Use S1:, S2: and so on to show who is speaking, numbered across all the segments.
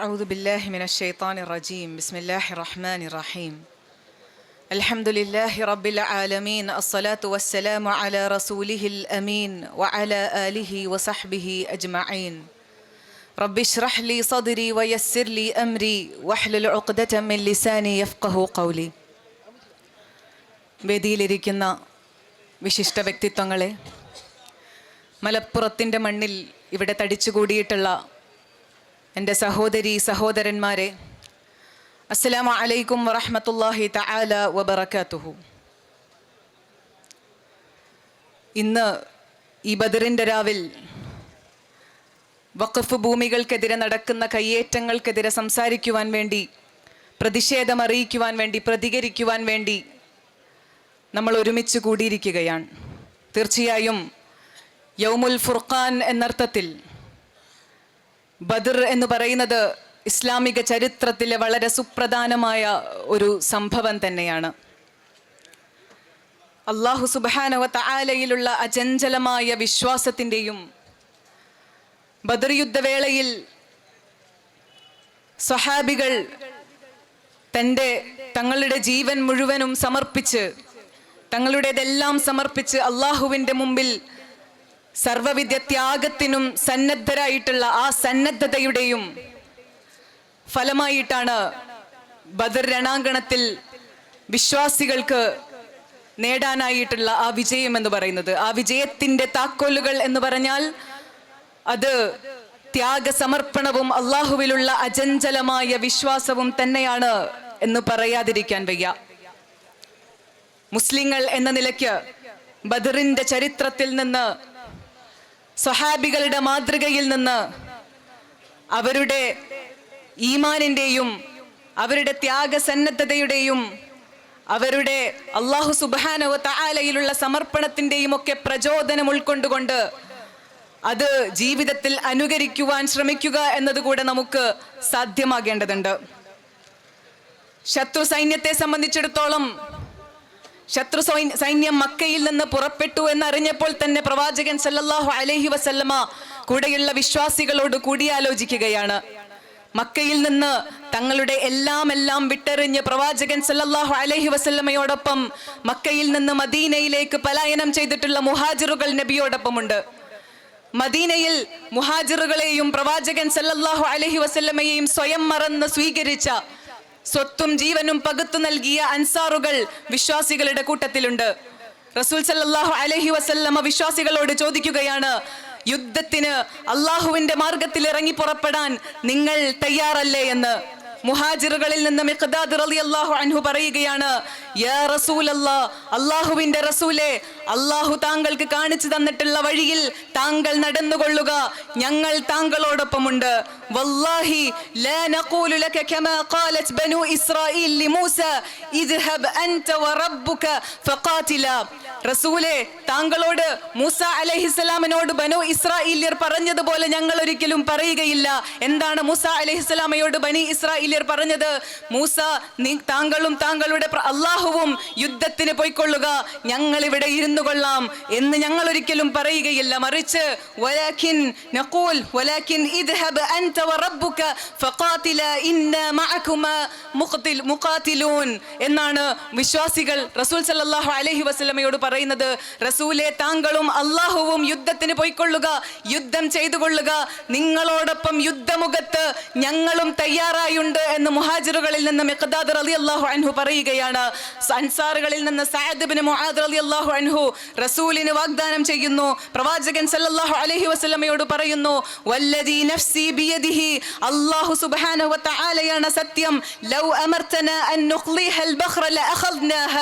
S1: أعوذ بالله من الشيطان الرجيم بسم الله الرحمن الرحيم الحمد لله رب العالمين الصلاة والسلام على رسوله الأمين وعلى آله وصحبه أجمعين رب اشرح لي صدري ويسر لي أمري واحلل عقدة من لساني يفقه قولي വേദിയിലിരിക്കുന്ന വിശിഷ്ട വ്യക്തിത്വങ്ങളെ മലപ്പുറത്തിൻ്റെ മണ്ണിൽ ഇവിടെ തടിച്ചുകൂടിയിട്ടുള്ള എന്റെ സഹോദരി സഹോദരന്മാരെ അസ്സലാമു അലൈക്കും വറഹമത്തല്ലാഹി തആല വബറകാതുഹു. ഇന്ന് ഈ ബദറിന്റെ രാവിൽ വഖഫ് ഭൂമികൾക്കെതിരെ നടക്കുന്ന കയ്യേറ്റങ്ങൾക്കെതിരെ സംസാരിക്കുവാൻ വേണ്ടി പ്രതിഷേധം അറിയിക്കുവാൻ വേണ്ടി പ്രതികരിക്കുവാൻ വേണ്ടി നമ്മൾ ഒരുമിച്ച് കൂടിയിരിക്കുകയാണ്. തീർച്ചയായും യൗമുൽ ഫുർഖാൻ എന്നർത്ഥത്തിൽ ബദർ എന്ന് പറയുന്നത് ഇസ്ലാമിക ചരിത്രത്തിലെ വളരെ സുപ്രധാനമായ ഒരു സംഭവം തന്നെയാണ്. അള്ളാഹു സുബാനവ ആലയിലുള്ള അചഞ്ചലമായ വിശ്വാസത്തിന്റെയും ബദർ യുദ്ധവേളയിൽ സ്വഹാബികൾ തന്റെ തങ്ങളുടെ ജീവൻ മുഴുവനും സമർപ്പിച്ച് തങ്ങളുടേതെല്ലാം സമർപ്പിച്ച് അള്ളാഹുവിന്റെ മുമ്പിൽ സർവവിദ്യ ത്യാഗത്തിനും സന്നദ്ധരായിട്ടുള്ള ആ സന്നദ്ധതയുടെയും ഫലമായിട്ടാണ് ബദർ രണാങ്കണത്തിൽ വിശ്വാസികൾക്ക് നേടാനായിട്ടുള്ള ആ വിജയം എന്ന് പറയുന്നത്. ആ വിജയത്തിന്റെ താക്കോലുകൾ എന്ന് പറഞ്ഞാൽ അത് ത്യാഗസമർപ്പണവും അള്ളാഹുവിലുള്ള അചഞ്ചലമായ വിശ്വാസവും തന്നെയാണ് എന്ന് പറയാതിരിക്കാൻ വയ്യ. മുസ്ലിങ്ങൾ എന്ന നിലയ്ക്ക് ബദറിന്റെ ചരിത്രത്തിൽ നിന്ന് സ്വഹാബികളുടെ മാതൃകയിൽ നിന്ന് അവരുടെ ഈമാനിന്റെയും അവരുടെ ത്യാഗസന്നദ്ധതയുടെയും അവരുടെ അള്ളാഹു സുബാനവ താലയിലുള്ള സമർപ്പണത്തിന്റെയും ഒക്കെ പ്രചോദനം ഉൾക്കൊണ്ടുകൊണ്ട് അത് ജീവിതത്തിൽ അനുകരിക്കുവാൻ ശ്രമിക്കുക എന്നതുകൂടെ നമുക്ക് സാധ്യമാകേണ്ടതുണ്ട്. ശത്രു സൈന്യത്തെ സംബന്ധിച്ചിടത്തോളം ശത്രു സൈന്യം മക്കയിൽ നിന്ന് പുറപ്പെട്ടു എന്നറിഞ്ഞപ്പോൾ തന്നെ പ്രവാചകൻ സല്ലല്ലാഹു അലൈഹി വസല്ലമ കൂടെയുള്ള വിശ്വാസികളോട് കൂടിയാലോചിക്കുകയാണ്. മക്കയിൽ നിന്ന് തങ്ങളുടെ എല്ലാം എല്ലാം വിട്ടെറിഞ്ഞ് പ്രവാചകൻ സല്ലല്ലാഹു അലൈഹി വസല്ലമയോടൊപ്പം മക്കയിൽ നിന്ന് മദീനയിലേക്ക് പലായനം ചെയ്തിട്ടുള്ള മുഹാജിറുകൾ നബിയോടൊപ്പമുണ്ട്. മദീനയിൽ മുഹാജിറുകളെയും പ്രവാചകൻ സല്ലല്ലാഹു അലൈഹി വസല്ലമയെയും സ്വയം മറന്ന് സ്വീകരിച്ച സ്വത്തും ജീവനും പകുത്തു നൽകിയ അൻസാറുകൾ വിശ്വാസികളുടെ കൂട്ടത്തിലുണ്ട്. റസൂൽ സല്ലാഹു അലഹി വസല്ലമ വിശ്വാസികളോട് ചോദിക്കുകയാണ് യുദ്ധത്തിന് അള്ളാഹുവിന്റെ മാർഗത്തിൽ ഇറങ്ങി പുറപ്പെടാൻ നിങ്ങൾ തയ്യാറല്ലേ? എന്ന്. മുഹാജിറുകളിൽ നിന്ന് മിഖ്ദാദ് റളിയല്ലാഹു അൻഹു പറയുകയാണ് യാ റസൂലല്ലാ അള്ളാഹുവിന്റെ റസൂലെ അള്ളാഹു താങ്കൾക്ക് കാണിച്ചു തന്നിട്ടുള്ള വഴിയിൽ താങ്കൾ നടന്നുകൊള്ളുക. ഞങ്ങൾ താങ്കളോടൊപ്പമുണ്ട്. വല്ലാഹി ലാ നഖൂലു ലക കമാ ഖാലത് ബനു ഇസ്രായീൽ ലിമൂസ ഇദ്ഹബ് അൻത വറബ്ബുക ഫഖാതില. റസൂലെ താങ്കളോട് മൂസ അലൈഹിസ്സലാമിനോട് ബനു ഇസ്രായേലിയർ പറഞ്ഞതുപോലെ ഞങ്ങൾ ഒരിക്കലും പറയുകയില്ല. എന്താണ് മൂസ അലൈഹിസ്സലാമയോട് ബനി ഇസ്രായേലിയർ പറഞ്ഞത് മൂസ നീ താങ്കളും താങ്കളുടെ അള്ളാഹുവും യുദ്ധത്തിന് പോയിക്കൊള്ളുക. ഞങ്ങൾ ഇവിടെ ഇരുന്നു കൊള്ളാം എന്ന് ഞങ്ങൾ ഒരിക്കലും പറയുകയില്ല. മറിച്ച് നഖൂൽ ഇദ്ഹബ് അൻത വറബ്ബുക ഫഖാതില എന്നാണ് വിശ്വാസികൾ റസൂൽ സല്ലല്ലാഹു അലൈഹി വസല്ലമയോട് പറയുന്നത്. റസൂലെ താങ്കളും അള്ളാഹുവും യുദ്ധത്തിന് പോയിക്കൊള്ളുക യുദ്ധം ചെയ്തു കൊള്ളുക നിങ്ങളോടൊപ്പം യുദ്ധമുഖത്ത് ഞങ്ങളും തയ്യാറായുണ്ട്. എന്ന് മുഹാജിറുകളിൽ നിന്ന് മെഖദാദ് അലി അള്ളാഹു അൻഹു പറയുകയാണ്. അൻസാറുകളിൽ നിന്ന് സഅദ് മുഹാദ് അലി അള്ളാഹു അൻഹു റസൂലിന് വാഗ്ദാനം ചെയ്യുന്നു. പ്രവാചകൻ സല്ലല്ലാഹു അലഹി വസ്ലമയോട് പറയുന്നു വല്ലദീ നഫ്സി ബിയദിഹി അല്ലാഹു സുബ്ഹാനഹു വ സത്യം. ലൗ അമർതന അൻ നുഖ്ലിഹൽ ബഖറ ലഅഖദ്നാഹ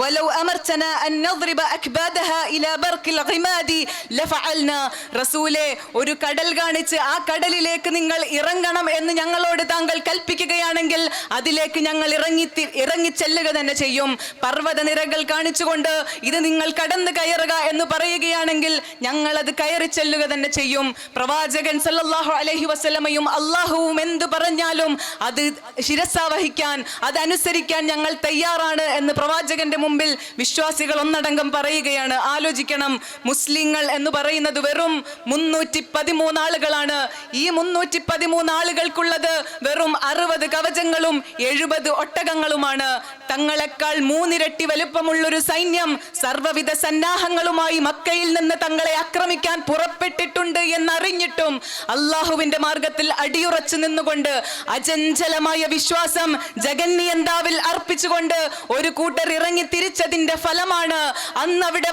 S1: വലൗ അമർതന അൻ നദ്രിബ അക്ബാദഹാ ഇലാ ബർഖിൽ ഗിമാദി ലഫഅൽനാ. റസൂലേ ഒരു കടൽ കാണിച്ച് ആ കടലിലേക്ക് നിങ്ങൾ ഇറങ്ങണം എന്ന് ഞങ്ങളോട് താങ്കൾ കൽപ്പിക്കുക കൽപ്പിക്കുകയാണെങ്കിൽ അതിലേക്ക് ഞങ്ങൾ ഇറങ്ങി ഇറങ്ങി ചെല്ലുക തന്നെ ചെയ്യും. പർവത നിരകൾ കാണിച്ചുകൊണ്ട് ഇത് നിങ്ങൾ കടന്നു കയറുക എന്ന് പറയുകയാണെങ്കിൽ ഞങ്ങൾ അത് കയറി ചെല്ലുക തന്നെ ചെയ്യും. പ്രവാചകൻ സല്ലല്ലാഹു അലൈഹി വസല്ലമയും അള്ളാഹുവും എന്ത് പറഞ്ഞാലും അത് ശിരസ വഹിക്കാൻ അതനുസരിക്കാൻ ഞങ്ങൾ തയ്യാറാണ് എന്ന് പ്രവാചകന്റെ മുമ്പിൽ വിശ്വാസികൾ ഒന്നടങ്കം പറയുകയാണ്. ആലോചിക്കണം മുസ്ലിങ്ങൾ എന്ന് പറയുന്നത് വെറും മുന്നൂറ്റി പതിമൂന്ന് ആളുകളാണ്. ഈ മുന്നൂറ്റി പതിമൂന്ന് ആളുകൾക്കുള്ളത് വെറും അറുപത് കവചങ്ങളും എഴുപത് ഒട്ടകങ്ങളുമാണ്. തങ്ങളെക്കാൾ മൂന്നിരട്ടി വലുപ്പമുള്ളൊരു സൈന്യം സർവവിധ സന്നാഹങ്ങളുമായി മക്കയിൽ നിന്ന് തങ്ങളെ ആക്രമിക്കാൻ പുറപ്പെട്ടിട്ടുണ്ട് എന്നറിഞ്ഞിട്ടും അള്ളാഹുവിന്റെ മാർഗത്തിൽ അടിയുറച്ചു നിന്നുകൊണ്ട് അചഞ്ചലമായ വിശ്വാസം ജഗന്നിയന്താവിൽ അർപ്പിച്ചുകൊണ്ട് ഒരു കൂട്ടർ ഇറങ്ങി തിരിച്ചതിന്റെ ഫലമാണ് അന്നവിടെ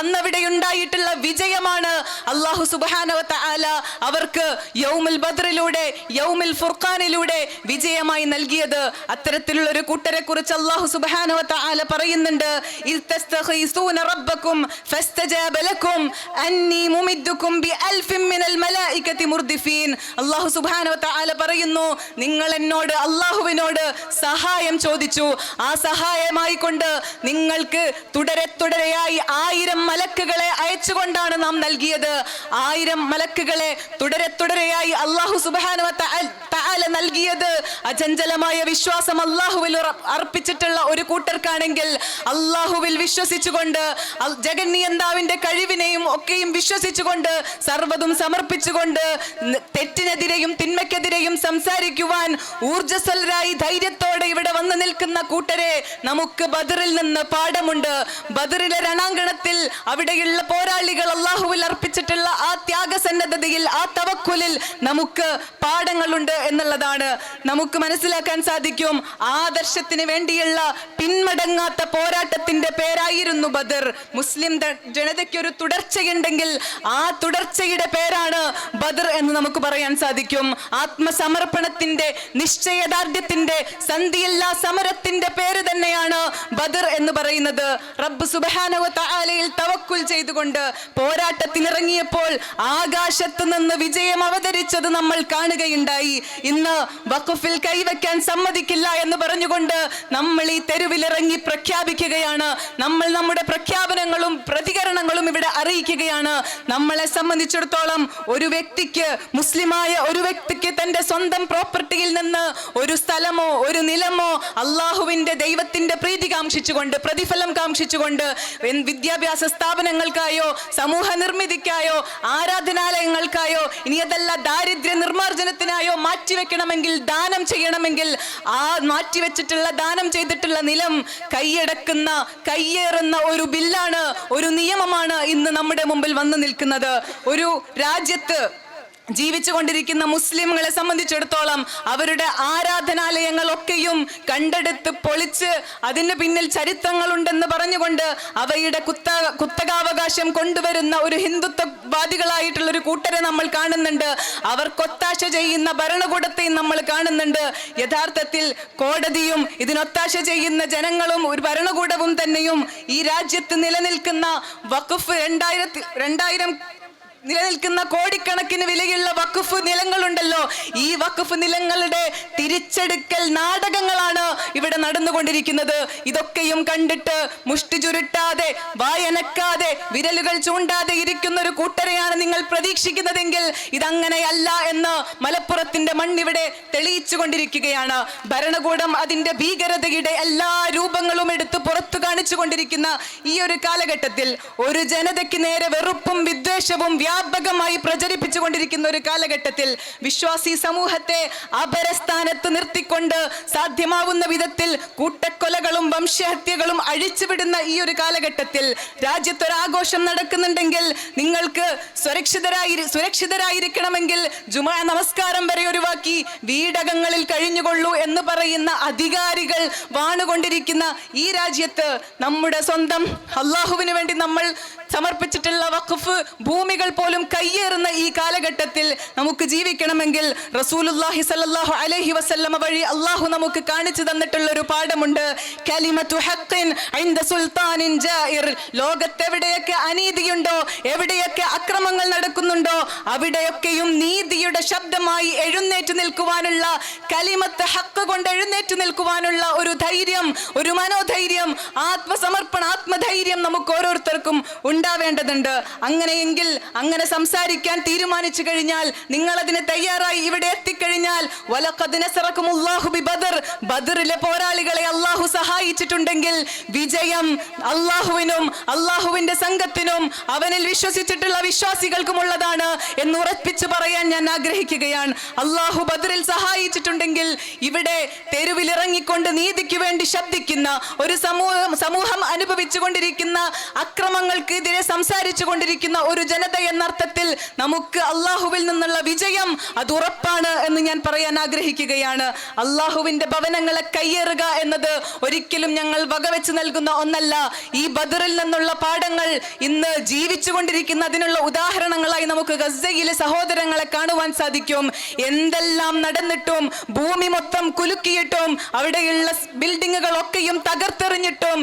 S1: അന്നവിടെ ഉണ്ടായിട്ടുള്ള വിജയമാണ്. അള്ളാഹു സുബാനവത്ത ആല അവർക്ക് യൗമുൽ ബദ്റിലൂടെ യൗമുൽ ഫുർഖാനിലൂടെ വിജയമായി നൽകിയത്. അത്തരത്തിലുള്ള ഒരു കൂട്ടരെ കുറിച്ച് അള്ളാഹു സുബാനവത്ത ആല പറയുന്നുണ്ട്. അള്ളാഹു സുബാനവത്ത ആല പറയുന്നു നിങ്ങൾ എന്നോട് അള്ളാഹുവിനോട് സഹായം ചോദിച്ചു. ആ സഹായമായി കൊണ്ട് നിങ്ങൾക്ക് തുടരെ തുടരെയായി ആയിരം മലക്കുകളെ അയച്ചുകൊണ്ടാണ് നാം നൽകിയത്. ആയിരം മലക്കുകളെ തുടരെ തുടരെയായി അള്ളാഹു സുബാനുവ തആല നൽകിയത്. അചഞ്ചലമായ വിശ്വാസം അള്ളാഹുവിൽ അർപ്പിച്ചിട്ടുള്ള ഒരു കൂട്ടർക്കാണെങ്കിൽ അള്ളാഹുവിൽ വിശ്വസിച്ചുകൊണ്ട് ജഗന്നിയന്താവിന്റെ കഴിവിനെയും ഒക്കെയും വിശ്വസിച്ചുകൊണ്ട് സർവതും സമർപ്പിച്ചുകൊണ്ട് തെറ്റിനെതിരെയും തിന്മയ്ക്കെതിരെയും സംസാരിക്കുവാൻ ഊർജസ്വലരായി ധൈര്യത്തോടെ ഇവിടെ വന്ന് നിൽക്കുന്ന കൂട്ടരെ നമുക്ക് ബദറിൽ നിന്ന് പാഠമുണ്ട്. ബദറിലെ രണാങ്കണത്തിൽ അവിടെയുള്ള പോരാളികൾ അള്ളാഹുവിൽ അർപ്പിച്ചിട്ടുള്ള ആ ത്യാഗസന്നദ്ധതയിൽ ആ തവക്കുലിൽ നമുക്ക് പാഠങ്ങളുണ്ട് എന്നുള്ളതാണ്. നമുക്ക് മനസ്സിലാക്കാൻ സാധിക്കും ആദർശത്തിന് വേണ്ടിയുള്ള പിന്മടങ്ങാത്ത പോരാട്ടത്തിന്റെ പേരായിരുന്നു ബദർ. മുസ്ലിം ജനതയ്ക്കൊരു തുടർച്ചയുണ്ടെങ്കിൽ ആ തുടർച്ചയുടെ പേരാണ് ബദർ എന്ന് നമുക്ക് പറയാൻ സാധിക്കും. ആത്മസമർപ്പണത്തിന്റെ നിശ്ചയദാർഢ്യത്തിന്റെ സന്ധിയില്ലാ സമരത്തിന്റെ പേര് ബദർ എന്ന് പറയുന്നത് റബ്ബ് സുബഹാനവ തആലയിൽ തവക്കുൽ ചെയ്തുകൊണ്ട് പോരാട്ടത്തിനിറങ്ങിയപ്പോൾ ആകാശത്ത് നിന്ന് വിജയം അവതരിച്ചത് നമ്മൾ കാണുകയുണ്ടായി. ഇന്ന് വഖഫിൽ കൈവയ്ക്കാൻ സമ്മതിക്കില്ല എന്ന് പറഞ്ഞുകൊണ്ട് നമ്മൾ ഈ തെരുവിലിറങ്ങി പ്രഖ്യാപിക്കുകയാണ്. നമ്മൾ നമ്മുടെ പ്രഖ്യാപനങ്ങളും പ്രതികരണങ്ങളും ഇവിടെ അറിയിക്കുകയാണ്. നമ്മളെ സംബന്ധിച്ചിടത്തോളം ഒരു വ്യക്തിക്ക് മുസ്ലിമായ ഒരു വ്യക്തിക്ക് തന്റെ സ്വന്തം പ്രോപ്പർട്ടിയിൽ നിന്ന് ഒരു സ്ഥലമോ ഒരു നിലമോ അള്ളാഹുവിന്റെ ദൈവത്തിന്റെ പ്രീതി കാംക്ഷിച്ചുകൊണ്ട് പ്രതിഫലം കാംക്ഷിച്ചുകൊണ്ട് വിദ്യാഭ്യാസ സ്ഥാപനങ്ങൾക്കായോ സമൂഹ നിർമ്മിതിക്കായോ ആരാധനാലയങ്ങൾക്കായോ ഇനി അതല്ല ദാരിദ്ര്യ നിർമ്മാർജനത്തിനായോ മാറ്റിവെക്കണമെങ്കിൽ ദാനം ചെയ്യണമെങ്കിൽ ആ മാറ്റിവെച്ചിട്ടുള്ള ദാനം ചെയ്തിട്ടുള്ള നിലം കൈയടക്കുന്ന കയ്യേറുന്ന ഒരു ബില്ലാണ് ഒരു നിയമമാണ് ഇന്ന് നമ്മുടെ മുമ്പിൽ വന്നു നിൽക്കുന്നത്. ഒരു രാജ്യത്ത് ജീവിച്ചുകൊണ്ടിരിക്കുന്ന മുസ്ലിംകളെ സംബന്ധിച്ചിടത്തോളം അവരുടെ ആരാധനാലയങ്ങളൊക്കെയും കണ്ടെടുത്ത് പൊളിച്ച് അതിന് പിന്നിൽ ചരിത്രങ്ങളുണ്ടെന്ന് പറഞ്ഞുകൊണ്ട് അവയുടെ കുത്ത കുത്തകാവകാശം കൊണ്ടുവരുന്ന ഒരു ഹിന്ദുത്വവാദികളായിട്ടുള്ള ഒരു കൂട്ടരെ നമ്മൾ കാണുന്നുണ്ട്. അവർ കൊത്താശ ചെയ്യുന്ന ഭരണകൂടത്തെയും നമ്മൾ കാണുന്നുണ്ട്. യഥാർത്ഥത്തിൽ കോടതിയും ഇതിനൊത്താശ ചെയ്യുന്ന ജനങ്ങളും ഒരു ഭരണകൂടവും തന്നെയും ഈ രാജ്യത്ത് നിലനിൽക്കുന്ന വഖഫ് രണ്ടായിരത്തി രണ്ടായിരം നിലനിൽക്കുന്ന കോടിക്കണക്കിന് വിലയുള്ള വഖഫ് നിലങ്ങളുണ്ടല്ലോ. ഈ വഖഫ് നിലങ്ങളുടെ തിരിച്ചെടുക്കൽ നാടകങ്ങളാണ് ഇവിടെ നടന്നുകൊണ്ടിരിക്കുന്നത്. ഇതൊക്കെയും കണ്ടിട്ട് മുഷ്ടി ചുരുട്ടാതെ വായനക്കാതെ വിരലുകൾ ചൂണ്ടാതെ ഇരിക്കുന്ന ഒരു കൂട്ടരെയാണ് നിങ്ങൾ പ്രതീക്ഷിക്കുന്നതെങ്കിൽ ഇതങ്ങനെയല്ല എന്ന് മലപ്പുറത്തിന്റെ മണ്ണിവിടെ തെളിയിച്ചു കൊണ്ടിരിക്കുകയാണ് ഭരണകൂടം അതിന്റെ ഭീകരതയുടെ എല്ലാ രൂപങ്ങളും എടുത്ത് പുറത്തു കാണിച്ചു കൊണ്ടിരിക്കുന്ന ഈ ഒരു കാലഘട്ടത്തിൽ ഒരു ജനതയ്ക്ക് നേരെ വെറുപ്പും വിദ്വേഷവും വ്യാപകമായി പ്രചരിപ്പിച്ചു കൊണ്ടിരിക്കുന്ന ഒരു കാലഘട്ടത്തിൽ വിശ്വാസി സമൂഹത്തെ അപരസ്ഥാനത്ത് നിർത്തിക്കൊണ്ട് സാധ്യമാവുന്ന വിധത്തിൽ കൂട്ടക്കൊലകളും വംശഹത്യകളും അഴിച്ചുവിടുന്ന ഈ ഒരു കാലഘട്ടത്തിൽ രാജ്യത്തൊരാഘോഷം നടക്കുന്നുണ്ടെങ്കിൽ നിങ്ങൾക്ക് സുരക്ഷിതരായി സുരക്ഷിതരായിരിക്കണമെങ്കിൽ ജുമാ നമസ്കാരം വരെ ഒഴിവാക്കി വീടകങ്ങളിൽ കഴിഞ്ഞുകൊള്ളൂ എന്ന് പറയുന്ന അധികാരികൾ വാണുകൊണ്ടിരിക്കുന്ന ഈ രാജ്യത്ത് നമ്മുടെ സ്വന്തം അള്ളാഹുവിന് വേണ്ടി നമ്മൾ സമർപ്പിച്ചിട്ടുള്ള വഖഫ് ഭൂമികൾ പോലും കയ്യേറുന്ന ഈ കാലഘട്ടത്തിൽ നമുക്ക് ജീവിക്കണമെങ്കിൽ റസൂലുള്ളാഹി സല്ലാഹു അലൈഹി വസല്ലമ വഴി അള്ളാഹു നമുക്ക് കാണിച്ചു തന്നിട്ടുള്ള ഒരു പാഠമുണ്ട് സുൽത്താനിൻ ജായിർ ലോകത്തെവിടെയൊക്കെ അനീതിയുണ്ടോ എവിടെയൊക്കെ അക്രമങ്ങൾ നടക്കുന്നുണ്ടോ അവിടെയൊക്കെയും നീതിയുടെ ശബ്ദമായി എഴുന്നേറ്റ് നിൽക്കുവാനുള്ള കലിമത്ത് ഹക്ക് കൊണ്ട് എഴുന്നേറ്റ് നിൽക്കുവാനുള്ള ഒരു ധൈര്യം ഒരു മനോധൈര്യം ആത്മസമർപ്പണ ആത്മധൈര്യം നമുക്ക് ഓരോരുത്തർക്കും ഉണ്ടാവേണ്ടതുണ്ട്. അങ്ങനെയെങ്കിൽ അങ്ങനെ സംസാരിക്കാൻ തീരുമാനിച്ചു കഴിഞ്ഞാൽ നിങ്ങൾ അതിന് തയ്യാറായി ഇവിടെ എത്തിക്കഴിഞ്ഞാൽ ബദറിലെ പോരാളികളെ അള്ളാഹു സഹായിച്ചിട്ടുണ്ടെങ്കിൽ വിജയം അള്ളാഹുവിനും അള്ളാഹുവിന്റെ സംഘത്തിനും അവനിൽ വിശ്വസിച്ചിട്ടുള്ള വിശ്വാസികൾക്കുമുള്ളതാണ് എന്ന് ഉറപ്പിച്ചു പറയാൻ ഞാൻ ആഗ്രഹിക്കുകയാണ്. അള്ളാഹു ബദറിൽ സഹായിച്ചിട്ടുണ്ടെങ്കിൽ ഇവിടെ തെരുവിലിറങ്ങിക്കൊണ്ട് നീതിക്ക് വേണ്ടി ശബ്ദിക്കുന്ന ഒരു സമൂഹം സമൂഹം അനുഭവിച്ചുകൊണ്ടിരിക്കുന്ന അക്രമങ്ങൾക്കെതിരെ സംസാരിച്ചു കൊണ്ടിരിക്കുന്ന ഒരു ജനത എന്നർത്ഥത്തിൽ നമുക്ക് അള്ളാഹുവിൽ നിന്നുള്ള വിജയം അത് ഉറപ്പാണ് എന്ന് ഞാൻ പറയാൻ ആഗ്രഹിക്കുകയാണ്. അള്ളാഹുവിന്റെ ഭവനങ്ങളെ കയ്യേറുക എന്നത് ഒരിക്കലും ഞങ്ങൾ വകവെച്ച് നൽകുന്ന ഒന്നല്ല. ഈ ബദറിൽ നിന്നുള്ള പാഠങ്ങൾ ഇന്ന് ജീവിച്ചുകൊണ്ടിരിക്കുന്ന അതിനുള്ള ഉദാഹരണങ്ങളായി നമുക്ക് ഗസയിലെ സഹോദരങ്ങളെ കാണുവാൻ സാധിക്കും. എന്തെല്ലാം നടന്നിട്ടും ഭൂമി മൊത്തം കുലുക്കിയിട്ടും അവിടെയുള്ള ബിൽഡിങ്ങുകളൊക്കെയും തകർത്തെറിഞ്ഞിട്ടും വിട്ടിട്ടും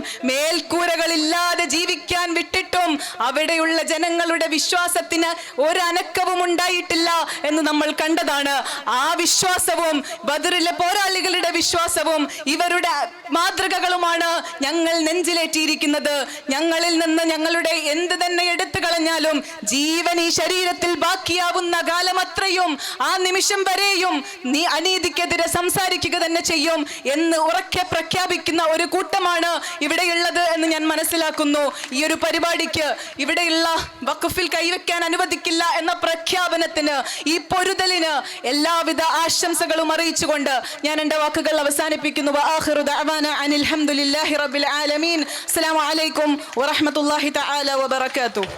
S1: അവിടെയുള്ള ജനങ്ങളുടെ വിശ്വാസത്തിന് ഒരനക്കവും ഉണ്ടായിട്ടില്ല എന്ന് നമ്മൾ കണ്ടതാണ്. ആ വിശ്വാസവും ബദറിലെ പോരാളികളുടെ വിശ്വാസവും ഇവരുടെ മാതൃകകളുമാണ് ഞങ്ങൾ നെഞ്ചിലേറ്റിയിരിക്കുന്നത്. ഞങ്ങളിൽ നിന്ന് ഞങ്ങളുടെ എന്ത് തന്നെ എടുത്തു കളഞ്ഞാലും ജീവൻ ഈ ശരീരത്തിൽ ബാക്കിയാവുന്ന കാലം അത്രയും ആ നിമിഷം വരെയും നീ അനീതിക്കെതിരെ സംസാരിക്കുക തന്നെ ചെയ്യും എന്ന് ഉറക്കെ പ്രഖ്യാപിക്കുന്ന ഒരു കൂട്ടമാണ് ഇവിടെയുള്ളത് എന്ന് ഞാൻ മനസ്സിലാക്കുന്നു. ഈ ഒരു പരിപാടിക്ക് ഇവിടെയുള്ള വഖഫിൽ കൈവയ്ക്കാൻ അനുവദിക്കില്ല എന്ന പ്രഖ്യാപനത്തിന് ഈ പൊരുതലിന് എല്ലാവിധ ആശംസകളും അറിയിച്ചുകൊണ്ട് ഞാൻ എന്റെ വാക്കുകൾ അവസാനിപ്പിക്കുന്നു. Sorry, I'm ആലമീൻ. in love. വറഹമത്തല്ലാഹി തആല വബറകാതുഹു.